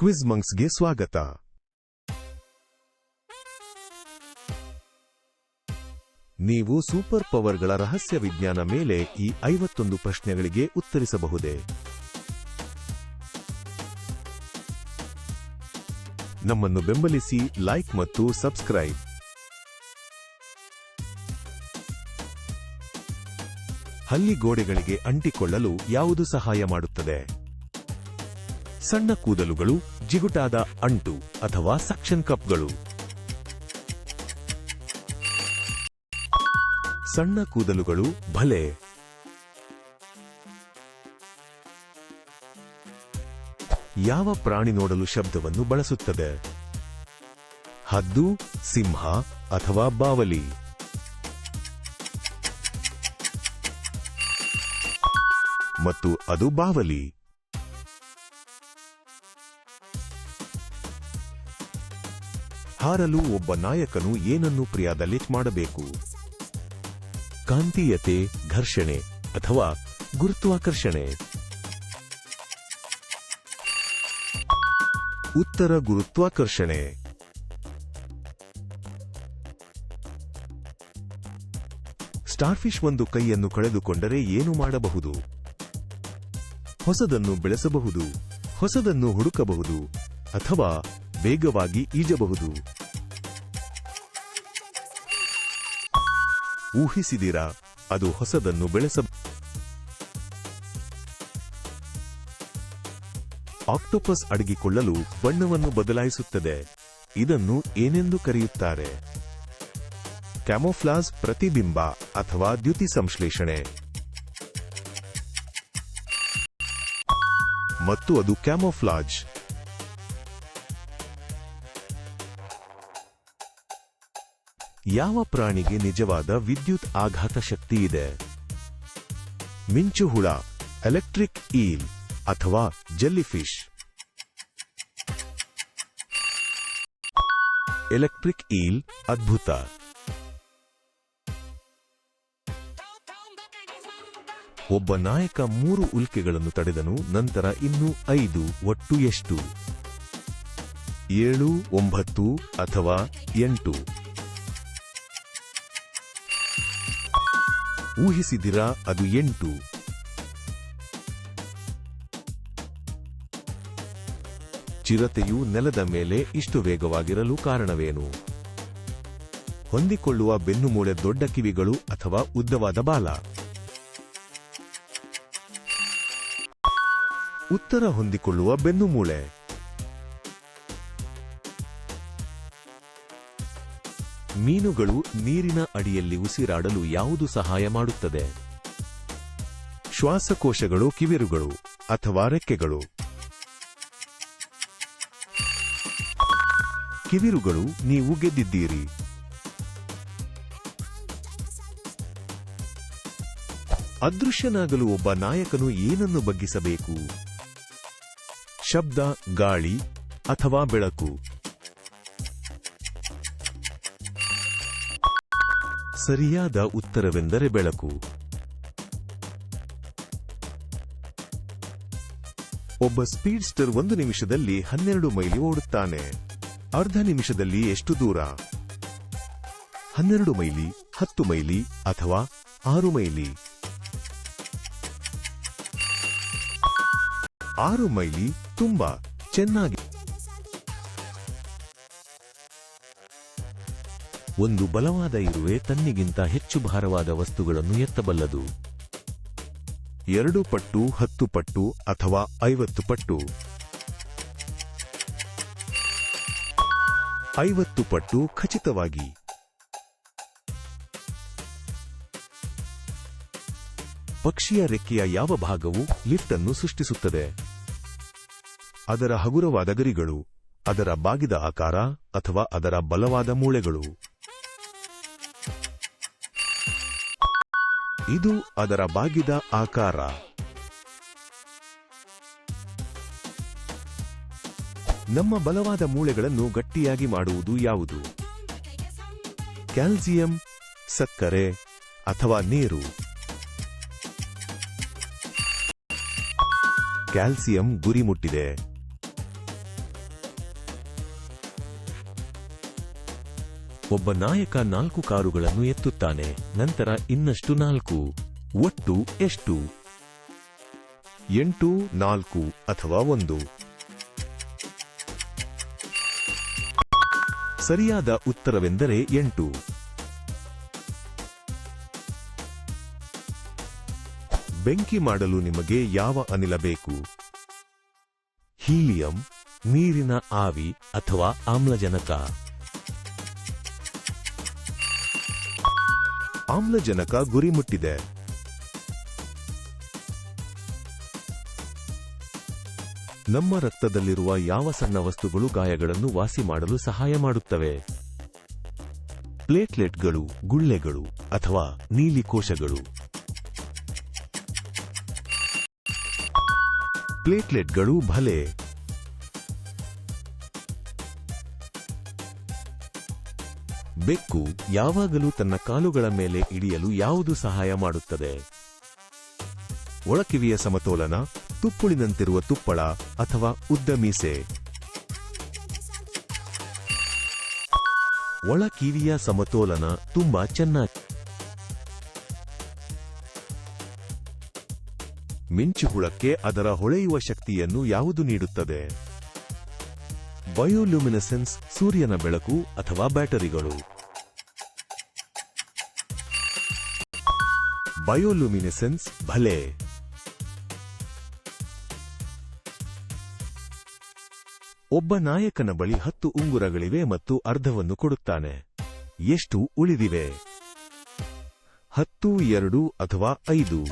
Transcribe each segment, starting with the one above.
Quiz ಮಂಕ್ಸ್ಗೆ ಸ್ವಾಗತ. ನೀವು super ಪವರ್ಗಳ ರಹಸ್ಯ ವಿಜ್ಞಾನ ಮೇಲೆ ಈ ಐವತ್ತೊಂದು ಪ್ರಶ್ನೆಗಳಿಗೆ ಉತ್ತರಿಸಬಹುದೇ? ನಮ್ಮನ್ನು ಬೆಂಬಲಿಸಿ, ಲೈಕ್ ಮತ್ತು ಸಬ್ಸ್ಕ್ರೈಬ್. ಹಲ್ಲಿ ಗೋಡೆಗಳಿಗೆ ಅಂಟಿಕೊಳ್ಳಲು ಯಾವುದು ಸಹಾಯ ಮಾಡುತ್ತದೆ? ಸಣ್ಣ ಕೂದಲುಗಳು, ಜಿಗುಟಾದ ಅಂಟು ಅಥವಾ ಸಕ್ಷನ್ ಕಪ್ಗಳು. ಸಣ್ಣ ಕೂದಲುಗಳು ಭಲೆ ಯಾವ ಪ್ರಾಣಿ ನೋಡಲು ಶಬ್ದವನ್ನು ಬಳಸುತ್ತದೆ? ಹದ್ದು, ಸಿಂಹ ಅಥವಾ ಬಾವಲಿ. ಮತ್ತು ಅದು ಬಾವಲಿ. ಹಾರಲು ಒಬ್ಬ ನಾಯಕನು ಏನನ್ನು ಪ್ರಿಯಾದಲ್ಲಿ ಮಾಡಬೇಕು? ಕಾಂತೀಯತೆ, ಘರ್ಷಣೆ ಅಥವಾ ಗುರುತ್ವಾಕರ್ಷಣೆ ಉತ್ತರ ಗುರುತ್ವಾಕರ್ಷಣೆ ಸ್ಟಾರ್ಫಿಶ್ ಒಂದು ಕೈಯನ್ನು ಕಳೆದುಕೊಂಡರೆ ಏನು ಮಾಡಬಹುದು? ಹೊಸದನ್ನು ಬೆಳೆಸಬಹುದು, ಹೊಸದನ್ನು ಹುಡುಕಬಹುದು ಅಥವಾ ವೇಗವಾಗಿ ಈಜಬಹುದು. ಊಹಿಸಿದಿರಾ, ಅದು ಹೊಸದನ್ನು ಬೆಳೆಸ ಆಕ್ಟೋಪಸ್ ಅಡಗಿಕೊಳ್ಳಲು ಬಣ್ಣವನ್ನು ಬದಲಾಯಿಸುತ್ತದೆ. ಇದನ್ನು ಏನೆಂದು ಕರೆಯುತ್ತಾರೆ? ಕ್ಯಾಮೋಫ್ಲಾಸ್ ಪ್ರತಿಬಿಂಬ ಅಥವಾ ದ್ಯುತಿ ಸಂಶ್ಲೇಷಣೆ. ಮತ್ತು ಅದು ಕ್ಯಾಮೋಫ್ಲಾಜ್. ಯಾವ ಪ್ರಾಣಿಗೆ ನಿಜವಾದ ವಿದ್ಯುತ್ ಆಘಾತ ಶಕ್ತಿ ಇದೆ? ಮಿಂಚುಹುಳ, ಎಲೆಕ್ಟ್ರಿಕ್ ಈಲ್ ಅಥವಾ ಜೆಲ್ಲಿಫಿಶ್? ಎಲೆಕ್ಟ್ರಿಕ್ ಈಲ್ ಅದ್ಭುತ. ಒಬ್ಬ ನಾಯಕ ಮೂರು ಉಲ್ಕೆಗಳನ್ನು ತಡೆದನು, ನಂತರ ಇನ್ನೂ ಐದು, ಒಟ್ಟು ಎಷ್ಟು? ಏಳು, ಒಂಬತ್ತು ಅಥವಾ ಎಂಟು? ಊಹಿಸಿದಿರಾ ಅದು ಎಂಟು. ಚಿರತೆಯು ನೆಲದ ಮೇಲೆ ಇಷ್ಟು ವೇಗವಾಗಿರಲು ಕಾರಣವೇನು? ಹೊಂದಿಕೊಳ್ಳುವ ಬೆನ್ನುಮೂಳೆ ದೊಡ್ಡ ಕಿವಿಗಳು ಅಥವಾ ಉದ್ದವಾದ ಬಾಲ? ಉತ್ತರ ಹೊಂದಿಕೊಳ್ಳುವ ಬೆನ್ನುಮೂಳೆ ಮೀನುಗಳು ನೀರಿನ ಅಡಿಯಲ್ಲಿ ಉಸಿರಾಡಲು ಯಾವುದು ಸಹಾಯ ಮಾಡುತ್ತದೆ? ಶ್ವಾಸಕೋಶಗಳು ಕಿವಿರುಗಳು ಅಥವಾ ರೆಕ್ಕೆಗಳು. ಕಿವಿರುಗಳು ನೀವು ಗೆದ್ದಿದ್ದೀರಿ. ಅದೃಶ್ಯನಾಗಲು ಒಬ್ಬ ನಾಯಕನು ಏನನ್ನು ಬಗ್ಗಿಸಬೇಕು? ಶಬ್ದ, ಗಾಳಿ ಅಥವಾ ಬೆಳಕು. ಸರಿಯಾದ ಉತ್ತರವೆಂದರೆ ಬೆಳಕು. ಒಬ್ಬ ಸ್ಪೀಡ್ಸ್ಟರ್ ಒಂದು ನಿಮಿಷದಲ್ಲಿ ಹನ್ನೆರಡು ಮೈಲಿ ಓಡುತ್ತಾನೆ. ಅರ್ಧ ನಿಮಿಷದಲ್ಲಿ ಎಷ್ಟು ದೂರ? ಹನ್ನೆರಡು ಮೈಲಿ, ಹತ್ತು ಮೈಲಿ ಅಥವಾ ಆರು ಮೈಲಿ? ಆರು ಮೈಲಿ ತುಂಬಾ ಚೆನ್ನಾಗಿ ಒಂದು ಬಲವಾದ ಇರುವೆ ತನ್ನಿಗಿಂತ ಹೆಚ್ಚು ಭಾರವಾದ ವಸ್ತುಗಳನ್ನು ಎತ್ತಬಲ್ಲದು. ಎರಡು ಪಟ್ಟು, ಹತ್ತು ಪಟ್ಟು ಅಥವಾ ಐವತ್ತು ಪಟ್ಟು. ಐವತ್ತು ಪಟ್ಟು ಖಚಿತವಾಗಿ. ಪಕ್ಷಿಯ ರೆಕ್ಕೆಯ ಯಾವ ಭಾಗವು ಲಿಫ್ಟ್ ಅನ್ನು ಸೃಷ್ಟಿಸುತ್ತದೆ? ಅದರ ಹಗುರವಾದ ಗರಿಗಳು, ಅದರ ಬಾಗಿದ ಆಕಾರ ಅಥವಾ ಅದರ ಬಲವಾದ ಮೂಳೆಗಳು. ಇದು ಅದರ ಬಾಗಿದ ಆಕಾರ. ನಮ್ಮ ಬಲವಾದ ಮೂಳೆಗಳನ್ನು ಗಟ್ಟಿಯಾಗಿ ಮಾಡುವುದು ಯಾವುದು? ಕ್ಯಾಲ್ಸಿಯಂ, ಸಕ್ಕರೆ ಅಥವಾ ನೀರು? ಕ್ಯಾಲ್ಸಿಯಂ ಗುರಿ ಮುಟ್ಟಿದೆ. ಒಬ್ಬ ನಾಯಕ ನಾಲ್ಕು ಕಾರುಗಳನ್ನು ಎತ್ತುತ್ತಾನೆ, ನಂತರ ಇನ್ನಷ್ಟು ನಾಲ್ಕು, ಒಟ್ಟು ಎಷ್ಟು? ಎಂಟು, ನಾಲ್ಕು ಅಥವಾ ಒಂದು? ಸರಿಯಾದ ಉತ್ತರವೆಂದರೆ ಎಂಟು. ಬೆಂಕಿ ಮಾಡಲು ನಿಮಗೆ ಯಾವ ಅನಿಲ ಬೇಕು? ಹೀಲಿಯಂ, ನೀರಿನ ಆವಿ ಅಥವಾ ಆಮ್ಲಜನಕ. ಆಮ್ಲಜನಕ ಗುರಿ ಮುಟ್ಟಿದೆ. ನಮ್ಮ ರಕ್ತದಲ್ಲಿರುವ ಯಾವ ಸಣ್ಣ ವಸ್ತುಗಳು ಗಾಯಗಳನ್ನು ವಾಸಿ ಮಾಡಲು ಸಹಾಯ ಮಾಡುತ್ತವೆ? ಪ್ಲೇಟ್ಲೆಟ್ಗಳು, ಗುಳ್ಳೆಗಳು ಅಥವಾ ನೀಲಿ ಕೋಶಗಳು? ಪ್ಲೇಟ್ಲೆಟ್ಗಳು ಭಲೆ ಬೆಕ್ಕು ಯಾವಾಗಲೂ ತನ್ನ ಕಾಲುಗಳ ಮೇಲೆ ಇಳಿಯಲು ಯಾವುದು ಸಹಾಯ ಮಾಡುತ್ತದೆ? ಒಳಕಿವಿಯ ಸಮತೋಲನ, ತುಪ್ಪುಳಿನಂತಿರುವ ತುಪ್ಪಳ ಅಥವಾ ಉದ್ದ ಮೀಸೆ. ಒಳಕಿವಿಯ ಸಮತೋಲನ ತುಂಬಾ ಚೆನ್ನಾಗಿ. ಮಿಂಚುಹುಳಕ್ಕೆ ಅದರ ಹೊಳೆಯುವ ಶಕ್ತಿಯನ್ನು ಯಾವುದು ನೀಡುತ್ತದೆ? ಬಯೋಲ್ಯೂಮಿನೆಸೆನ್ಸ್ ಸೂರ್ಯನ ಬೆಳಕು ಅಥವಾ ಬ್ಯಾಟರಿಗಳು. ಬಯೋಲ್ಯೂಮಿನೆಸೆನ್ಸ್ ಭಲೆ. ಒಬ್ಬ ನಾಯಕನ ಬಳಿ ಹತ್ತು ಉಂಗುರಗಳಿವೆ ಮತ್ತು ಅರ್ಧವನ್ನು ಕೊಡುತ್ತಾನೆ. ಎಷ್ಟು ಉಳಿದಿವೆ? ಹತ್ತು, ಎರಡು ಅಥವಾ ಐದು?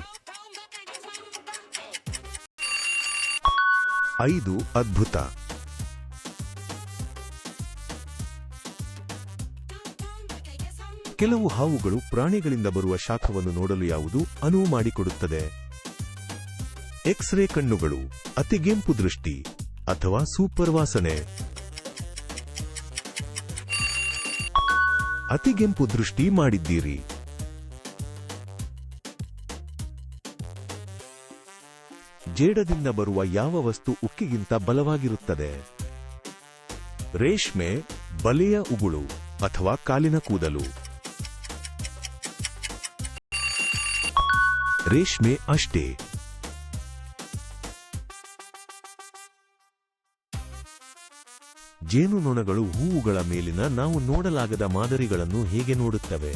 ಐದು ಅದ್ಭುತ. ಕೆಲವು ಹಾವುಗಳು ಪ್ರಾಣಿಗಳಿಂದ ಬರುವ ಶಾಖವನ್ನು ನೋಡಲು ಯಾವುದು ಅನುವು ಮಾಡಿಕೊಡುತ್ತದೆ? ಎಕ್ಸ್ರೇ ಕಣ್ಣುಗಳು ಅತಿಗೆಂಪು ದೃಷ್ಟಿ ಅಥವಾ ಸೂಪರ್ ವಾಸನೆ ಅತಿಗೆಂಪು ದೃಷ್ಟಿ ಮಾಡಿದ್ದೀರಿ. ಜೇಡದಿಂದ ಬರುವ ಯಾವ ವಸ್ತು ಉಕ್ಕಿಗಿಂತ ಬಲವಾಗಿರುತ್ತದೆ? ರೇಷ್ಮೆ, ಬಲೆಯ ಉಗುಳು ಅಥವಾ ಕಾಲಿನ ಕೂದಲು. ರೇಷ್ಮೆ ಅಷ್ಟೇ. ಜೇನುನೊಣಗಳು ಹೂವುಗಳ ಮೇಲಿನ ನಾವು ನೋಡಲಾಗದ ಮಾದರಿಗಳನ್ನು ಹೇಗೆ ನೋಡುತ್ತವೆ?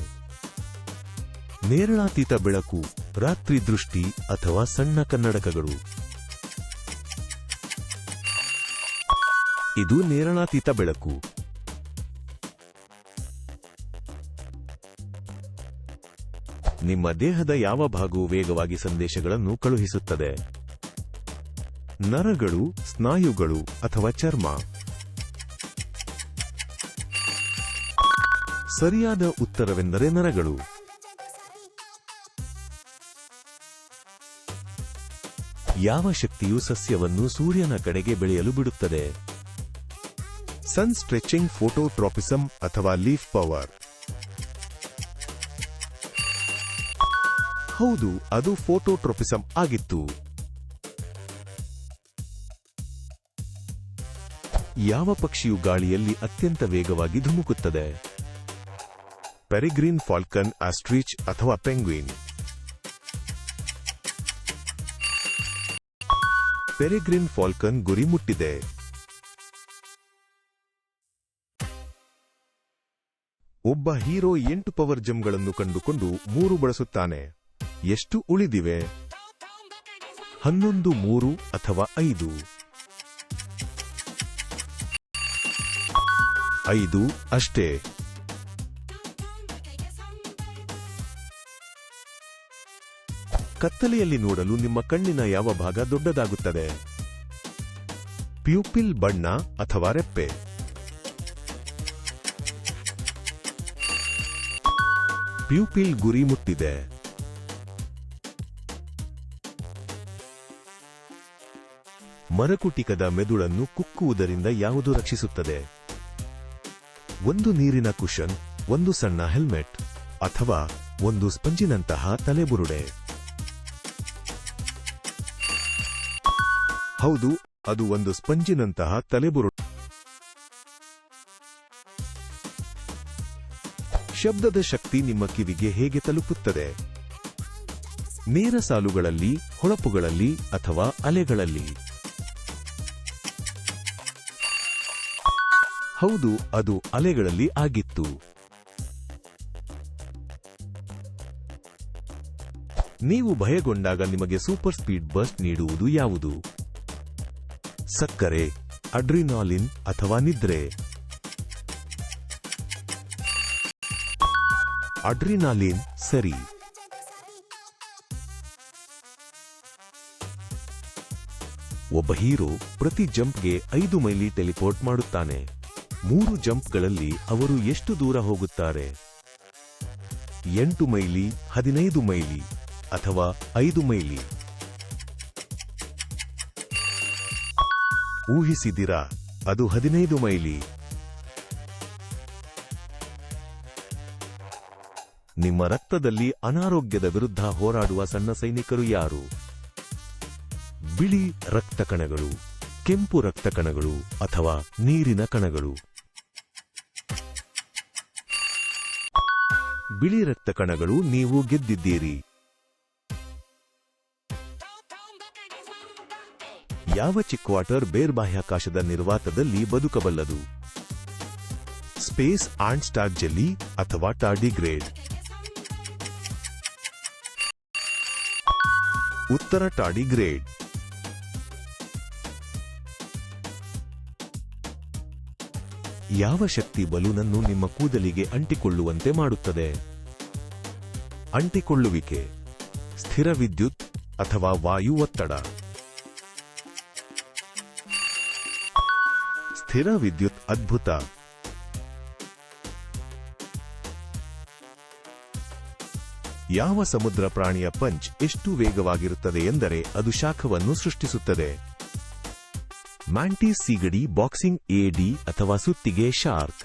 ನೇರಳಾತೀತ ಬೆಳಕು, ರಾತ್ರಿ ದೃಷ್ಟಿ ಅಥವಾ ಸಣ್ಣ ಕನ್ನಡಕಗಳು. ಇದು ನೇರಳಾತೀತ ಬೆಳಕು. ನಿಮ್ಮ ದೇಹದ ಯಾವ ಭಾಗವು ವೇಗವಾಗಿ ಸಂದೇಶಗಳನ್ನು ಕಳುಹಿಸುತ್ತದೆ? ನರಗಳು, ಸ್ನಾಯುಗಳು ಅಥವಾ ಚರ್ಮ? ಸರಿಯಾದ ಉತ್ತರವೆಂದರೆ ನರಗಳು. ಯಾವ ಶಕ್ತಿಯು ಸಸ್ಯವನ್ನು ಸೂರ್ಯನ ಕಡೆಗೆ ಬೆಳೆಯಲು ಬಿಡುತ್ತದೆ? ಸನ್ ಸ್ಟ್ರೆಚಿಂಗ್ ಫೋಟೋಟ್ರಾಪಿಸಮ್ ಅಥವಾ ಲೀಫ್ ಪವರ್. ಹೌದು, ಅದು ಫೋಟೋಟ್ರೋಪಿಸಂ ಆಗಿತ್ತು. ಯಾವ ಪಕ್ಷಿಯು ಗಾಳಿಯಲ್ಲಿ ಅತ್ಯಂತ ವೇಗವಾಗಿ ಧುಮುಕುತ್ತದೆ? ಪೆರಿಗ್ರೀನ್ ಫಾಲ್ಕನ್, ಆಸ್ಟ್ರಿಚ್ ಅಥವಾ ಪೆಂಗ್ವಿನ್? ಪೆರಿಗ್ರೀನ್ ಫಾಲ್ಕನ್ ಗುರಿ ಮುಟ್ಟಿದೆ. ಒಬ್ಬ ಹೀರೋ ಎಂಟು ಪವರ್ ಜಮ್ಗಳನ್ನು ಕಂಡುಕೊಂಡು ಮೂರು ಬಳಸುತ್ತಾನೆ. ಎಷ್ಟು ಉಳಿದಿವೆ? ಹನ್ನೊಂದು, ಮೂರು ಅಥವಾ ಐದು? ಐದು ಅಷ್ಟೇ. ಕತ್ತಲೆಯಲ್ಲಿ ನೋಡಲು ನಿಮ್ಮ ಕಣ್ಣಿನ ಯಾವ ಭಾಗ ದೊಡ್ಡದಾಗುತ್ತದೆ? ಪ್ಯೂಪಿಲ್ ಬಣ್ಣ ಅಥವಾ ರೆಪ್ಪೆ? ಪ್ಯೂಪಿಲ್ ಗುರಿ ಮುಟ್ಟಿದೆ. ಮರಕುಟಿಕದ ಮೆದುಳನ್ನು ಕುಕ್ಕುವುದರಿಂದ ಯಾವುದು ರಕ್ಷಿಸುತ್ತದೆ? ಒಂದು ನೀರಿನ ಕುಶನ್, ಒಂದು ಸಣ್ಣ ಹೆಲ್ಮೆಟ್, ಅಥವಾ ಒಂದು ಸ್ಪಂಜಿನಂತಹ ತಲೆಬುರುಡೆ. ಹೌದು, ಅದು ಒಂದು ಸ್ಪಂಜಿನಂತಹ ತಲೆಬುರುಡೆ. ಶಬ್ದದ ಶಕ್ತಿ ನಿಮ್ಮ ಕಿವಿಗೆ ಹೇಗೆ ತಲುಪುತ್ತದೆ? ನೇರ ಸಾಲುಗಳಲ್ಲಿ, ಹೊಳಪುಗಳಲ್ಲಿ ಅಥವಾ ಅಲೆಗಳಲ್ಲಿ. ಹೌದು, ಅದು ಅಲೆಗಳಲ್ಲಿ ಆಗಿತ್ತು. ನೀವು ಭಯಗೊಂಡಾಗ ನಿಮಗೆ ಸೂಪರ್ ಸ್ಪೀಡ್ ಬಸ್ ನೀಡುವುದು ಯಾವುದು? ಸಕ್ಕರೆ, ಅಡ್ರಿನಾಲಿನ್ ಅಥವಾ ನಿದ್ರೆ? ಅಡ್ರಿನಾಲಿನ್ ಸರಿ. ಒಬ್ಬ ಹೀರೋ ಪ್ರತಿ ಜಂಪ್ಗೆ ಐದು ಮೈಲಿ ಟೆಲಿಪೋರ್ಟ್ ಮಾಡುತ್ತಾನೆ. ಮೂರು ಜಂಪ್ಗಳಲ್ಲಿ ಅವರು ಎಷ್ಟು ದೂರ ಹೋಗುತ್ತಾರೆ? ಎಂಟು ಮೈಲಿ, ಹದಿನೈದು ಮೈಲಿ ಅಥವಾ ಐದು ಮೈಲಿ? ಊಹಿಸಿದಿರಾ ಅದು ಹದಿನೈದು ಮೈಲಿ. ನಿಮ್ಮ ರಕ್ತದಲ್ಲಿ ಅನಾರೋಗ್ಯದ ವಿರುದ್ಧ ಹೋರಾಡುವ ಸಣ್ಣ ಸೈನಿಕರು ಯಾರು? ಬಿಳಿ ರಕ್ತ ಕಣಗಳು ಕೆಂಪು ರಕ್ತ ಕಣಗಳು ಅಥವಾ ನೀರಿನ ಕಣಗಳು? ಬಿಳಿ ರಕ್ತ ಕಣಗಳು ನೀವು ಗೆದ್ದಿದ್ದೀರಿ. ಯಾವ ಚಿಕ್ವಾಟರ್ ಬೇರ್ ಬಾಹ್ಯಾಕಾಶದ ನಿರ್ವಾತದಲ್ಲಿ ಬದುಕಬಲ್ಲದು? ಸ್ಪೇಸ್ ಆಂಡ್ ಸ್ಟಾರ್ ಜೆಲ್ಲಿ ಅಥವಾ ಟಾರ್ಡಿಗ್ರೇಡ್ ಉತ್ತರ ಟಾರ್ಡಿಗ್ರೇಡ್ ಯಾವ ಶಕ್ತಿ ಬಲೂನನ್ನು ನಿಮ್ಮ ಕೂದಲಿಗೆ ಅಂಟಿಕೊಳ್ಳುವಂತೆ ಮಾಡುತ್ತದೆ? ಅಂಟಿಕೊಳ್ಳುವಿಕೆ, ಸ್ಥಿರ ವಿದ್ಯುತ್ ಅಥವಾ ವಾಯು ಒತ್ತಡ? ಸ್ಥಿರ ವಿದ್ಯುತ್ ಅದ್ಭುತ. ಯಾವ ಸಮುದ್ರ ಪ್ರಾಣಿಯ ಪಂಚ್ ಎಷ್ಟು ವೇಗವಾಗಿರುತ್ತದೆ ಎಂದರೆ ಅದು ಶಾಖವನ್ನು ಸೃಷ್ಟಿಸುತ್ತದೆ. ಮ್ಯಾಂಟಿಸ್ ಸಿಗಡಿ ಬಾಕ್ಸಿಂಗ್ ಎಡಿ ಅಥವಾ ಸುತ್ತಿಗೆ ಶಾರ್ಕ್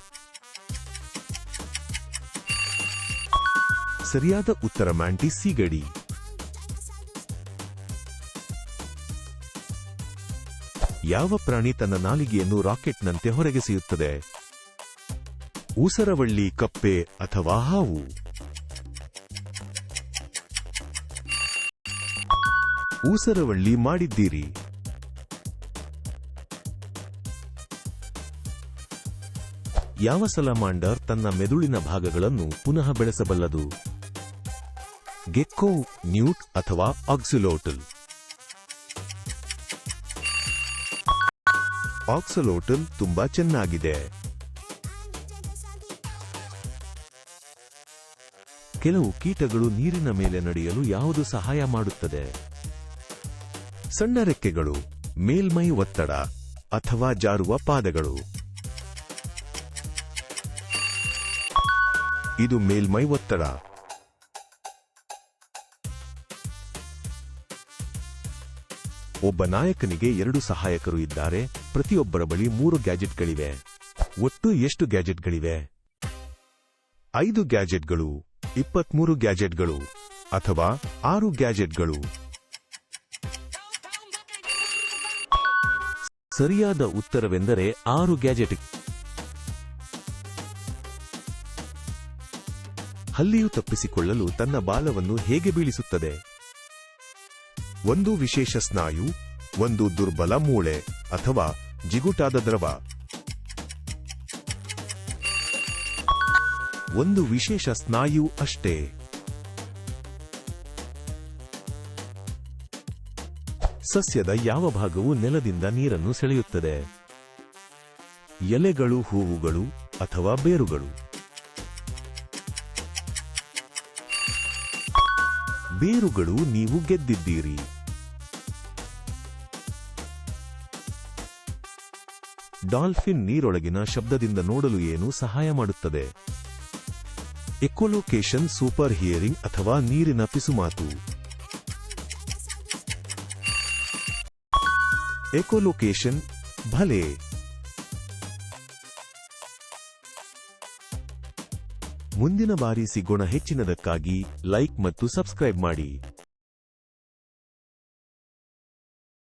ಸರಿಯಾದ ಉತ್ತರ ಮ್ಯಾಂಟಿ ಸಿಗಡಿ ಯಾವ ಪ್ರಾಣಿ ತನ್ನ ನಾಲಿಗೆಯನ್ನು ರಾಕೆಟ್ನಂತೆ ಹೊರಗೆಸೆಯುತ್ತದೆ ಊಸರವಳ್ಳಿ ಕಪ್ಪೆ ಅಥವಾ ಹಾವು? ಊಸರವಳ್ಳಿ ಮಾಡಿದ್ದೀರಿ. ಯಾವ ಸಲಮಾಂಡರ್ ತನ್ನ ಮೆದುಳಿನ ಭಾಗಗಳನ್ನು ಪುನಃ ಬೆಳೆಸಬಲ್ಲದು? ಗೆಕ್ಕೋ, ನ್ಯೂಟ್ ಅಥವಾ ಆಕ್ಸಿಲೋಟಲ್? ಆಕ್ಸಲೋಟಲ್ ತುಂಬಾ ಚೆನ್ನಾಗಿದೆ. ಕೆಲವು ಕೀಟಗಳು ನೀರಿನ ಮೇಲೆ ನಡೆಯಲು ಯಾವುದು ಸಹಾಯ ಮಾಡುತ್ತದೆ? ಸಣ್ಣ ರೆಕ್ಕೆಗಳು, ಮೇಲ್ಮೈ ಒತ್ತಡ ಅಥವಾ ಜಾರುವ ಪಾದಗಳು. ಇದು ಮೇಲ್ಮೈ ಒತ್ತಡ. ಒಬ್ಬ ನಾಯಕನಿಗೆ ಎರಡು ಸಹಾಯಕರು ಇದ್ದಾರೆ, ಪ್ರತಿಯೊಬ್ಬರ ಬಳಿ ಮೂರು ಗ್ಯಾಜೆಟ್ಗಳಿವೆ. ಒಟ್ಟು ಎಷ್ಟು ಗ್ಯಾಜೆಟ್ಗಳಿವೆ? ಐದು ಗ್ಯಾಜೆಟ್ಗಳು, ಇಪ್ಪತ್ಮೂರು ಗ್ಯಾಜೆಟ್ಗಳು, ಅಥವಾ ಆರು ಗ್ಯಾಜೆಟ್ಗಳು. ಸರಿಯಾದ ಉತ್ತರವೆಂದರೆ ಆರು ಗ್ಯಾಜೆಟ್. ಹಲ್ಲಿಯು ತಪ್ಪಿಸಿಕೊಳ್ಳಲು ತನ್ನ ಬಾಲವನ್ನು ಹೇಗೆ ಬೀಳಿಸುತ್ತದೆ? ಒಂದು ವಿಶೇಷ ಸ್ನಾಯು, ಒಂದು ದುರ್ಬಲ ಮೂಳೆ ಅಥವಾ ಜಿಗುಟಾದ ದ್ರವ. ಒಂದು ವಿಶೇಷ ಸ್ನಾಯು ಅಷ್ಟೇ. ಸಸ್ಯದ ಯಾವ ಭಾಗವು ನೆಲದಿಂದ ನೀರನ್ನು ಸೆಳೆಯುತ್ತದೆ? ಎಲೆಗಳು, ಹೂವುಗಳು ಅಥವಾ ಬೇರುಗಳು. ಬೇರುಗಳು ನೀವು ಗೆದ್ದಿದ್ದೀರಿ. ಡಾಲ್ಫಿನ್ ನೀರೊಳಗಿನ ಶಬ್ದದಿಂದ ನೋಡಲು ಏನು ಸಹಾಯ ಮಾಡುತ್ತದೆ? ಎಕೋಲೊಕೇಶನ್ ಸೂಪರ್ ಹಿಯರಿಂಗ್ ಅಥವಾ ನೀರಿನ ಪಿಸುಮಾತು. ಎಕೋಲೊಕೇಶನ್ ಭಲೆ. ಮುಂದಿನ ಬಾರಿ ಸಿಗೋಣ ಹೆಚ್ಚಿನದಕ್ಕಾಗಿ ಲೈಕ್ ಮತ್ತು ಸಬ್ಸ್ಕ್ರೈಬ್ ಮಾಡಿ